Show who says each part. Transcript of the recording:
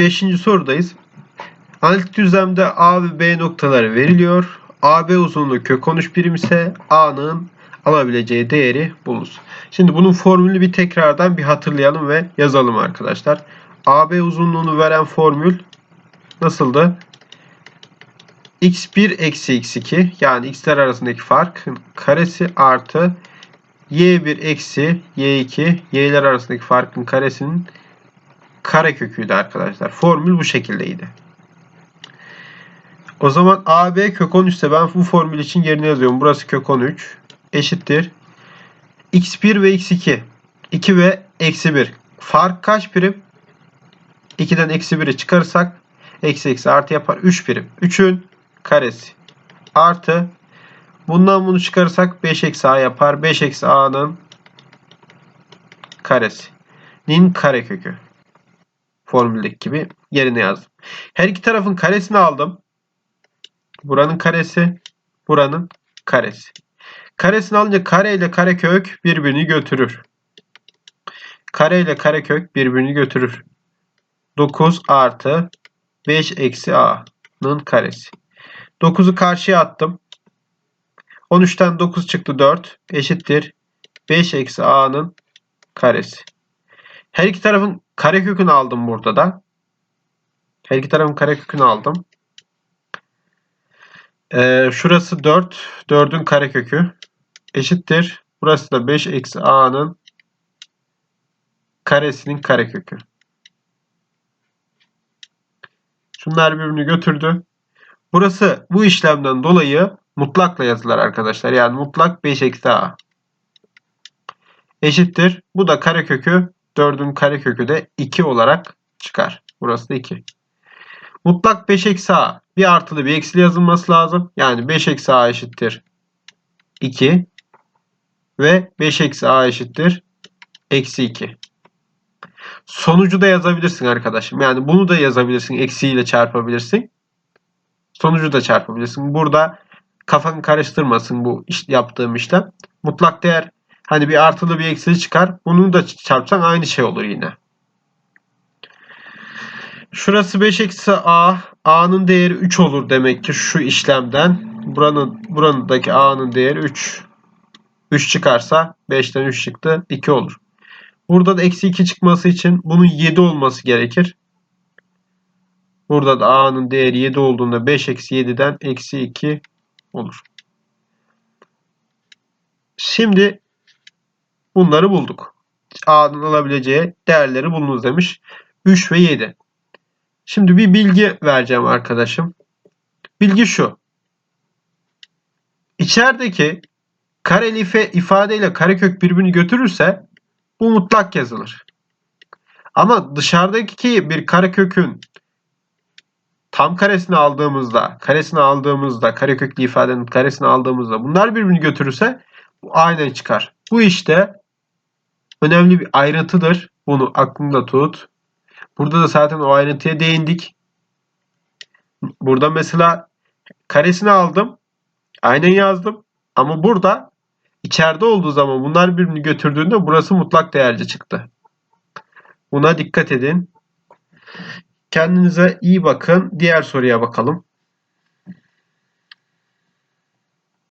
Speaker 1: 5. sorudayız. Analitik düzlemde A ve B noktaları veriliyor. AB uzunluğu kök 13 birim ise A'nın alabileceği değeri bulunuz. Şimdi bunun formülünü bir tekrardan bir hatırlayalım ve yazalım arkadaşlar. AB uzunluğunu veren formül nasıldı? x1 eksi x2 yani x'ler arasındaki farkın karesi artı y1 eksi y2 y'ler arasındaki farkın karesinin kareköküydü arkadaşlar. Formül bu şekildeydi. O zaman AB kök 13 ise ben bu formül için yerine yazıyorum. Burası kök 13 eşittir. x1 ve x2 2 ve eksi 1. Fark kaç birim? 2'den eksi 1'i çıkarırsak eksi eksi artı yapar. 3 birim. 3'ün karesi artı bundan bunu çıkarırsak 5 eksi a yapar. 5 eksi a'nın karesi. Nin karekökü. Formüldeki gibi yerine yazdım. Her iki tarafın karesini aldım. Buranın karesi, buranın karesi. Karesini alınca kare ile karekök birbirini götürür. Kare ile karekök birbirini götürür. 9 artı 5 eksi a'nın karesi. 9'u karşıya attım. 13'ten 9 çıktı 4 eşittir. 5 eksi a'nın karesi. Her iki tarafın karekökünü aldım burada da. Her iki tarafın karekökünü aldım. Ee, şurası 4. 4'ün karekökü eşittir. Burası da 5 eksi a'nın karesinin karekökü. Şunlar birbirini götürdü. Burası bu işlemden dolayı mutlakla yazılır arkadaşlar. Yani mutlak 5 eksi a. Eşittir. Bu da karekökü 4'ün karekökü de 2 olarak çıkar. Burası da 2. Mutlak 5 eksi a. Bir artılı bir eksili yazılması lazım. Yani 5 eksi a eşittir 2. Ve 5 eksi a eşittir eksi 2. Sonucu da yazabilirsin arkadaşım. Yani bunu da yazabilirsin. Eksiyle çarpabilirsin. Sonucu da çarpabilirsin. Burada kafanı karıştırmasın bu yaptığım işlem. Mutlak değer hani bir artılı bir eksili çıkar. Bunu da çarpsan aynı şey olur yine. Şurası 5 eksi a. a'nın değeri 3 olur demek ki şu işlemden. Buranın buranındaki a'nın değeri 3. 3 çıkarsa 5'ten 3 çıktı. 2 olur. Burada da eksi 2 çıkması için bunun 7 olması gerekir. Burada da a'nın değeri 7 olduğunda 5 eksi 7'den eksi 2 olur. Şimdi bunları bulduk. a'nın alabileceği değerleri bulunuz demiş. 3 ve 7. Şimdi bir bilgi vereceğim arkadaşım. Bilgi şu. İçerideki kareli ifadeyle karekök birbirini götürürse bu mutlak yazılır. Ama dışarıdaki bir karekökün tam karesini aldığımızda, karesini aldığımızda, kareköklü ifadenin karesini aldığımızda bunlar birbirini götürürse bu aynen çıkar. Bu işte önemli bir ayrıntıdır. Bunu aklında tut. Burada da zaten o ayrıntıya değindik. Burada mesela karesini aldım. Aynen yazdım. Ama burada içeride olduğu zaman bunlar birbirini götürdüğünde burası mutlak değerli çıktı. Buna dikkat edin. Kendinize iyi bakın. Diğer soruya bakalım.